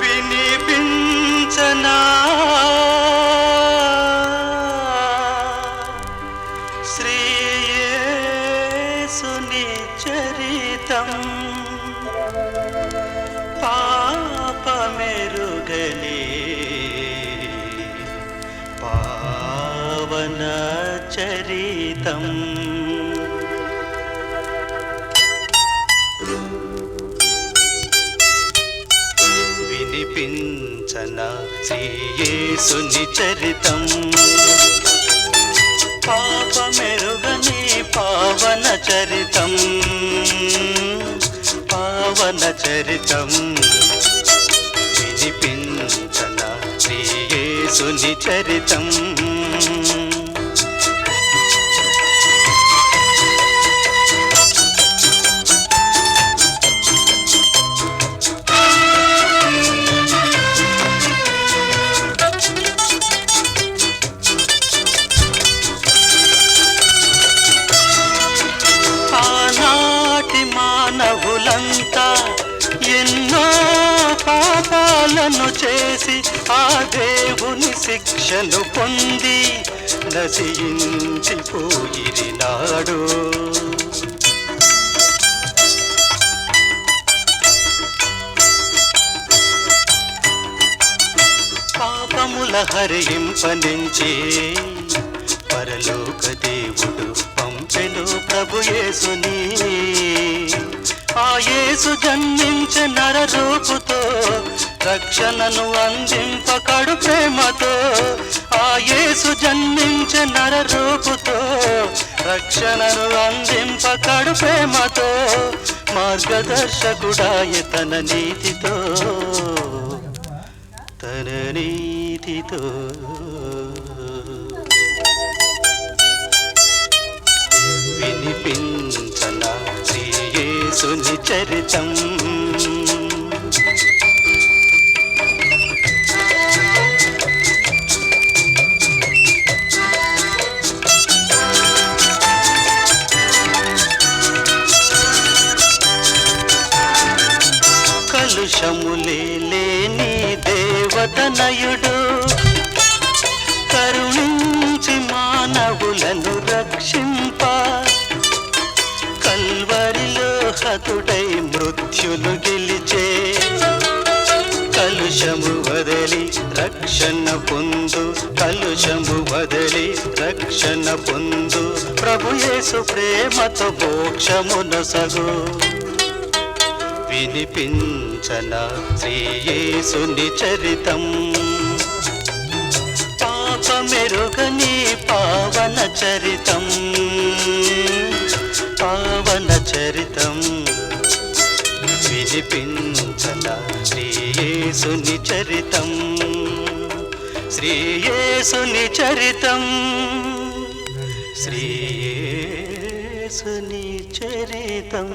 వినిపించనా? శ్రీయేసుని చరితం పాపమెరుగని. పావన చరితం వినిపించన శ్రీయేసుని చరితం? పాపమెరుగని పావన చరితం. పావన చరితం. వినిపించన శ్రీయేసుని చరితం? పాపాలను చేసి ఆ దేవుని శిక్షను పొంది నశించిపోయినాడు పాపముల హరింపనించి పరలోక దేవుడు పంపెను ప్రభుయేసుని ఆ యేసు జన్మించే నరరూపుతో రక్షణను అందింప కడు ప్రేమతో ఆ యేసు జన్మించే నరరూపుతో రక్షణను అందింప కడు ప్రేమతో మార్గదర్శకుడాయ తన నీతితో తన నీతితో. వినిపించన శ్రీయేసుని చరితం. కలుషములే లేని దేవతనయుడు కరుణించి మానవులను రక్షింప. కల్వరిలో హతుడై మృత్యులు గెలిచే. కలుషము వదలి రక్షణ పొందు. కలుషము వదలి రక్షణ పొందు. ప్రభు యేసు ప్రేమతో మోక్షమున సగు వినిపించన శ్రీయేసుని చరితం. పాపమెరుగని పావన చరితం. పావన చరితం. వినిపించన శ్రీయేసుని చరితం. శ్రీయేసుని చరితం. శ్రీయేసుని చరితం.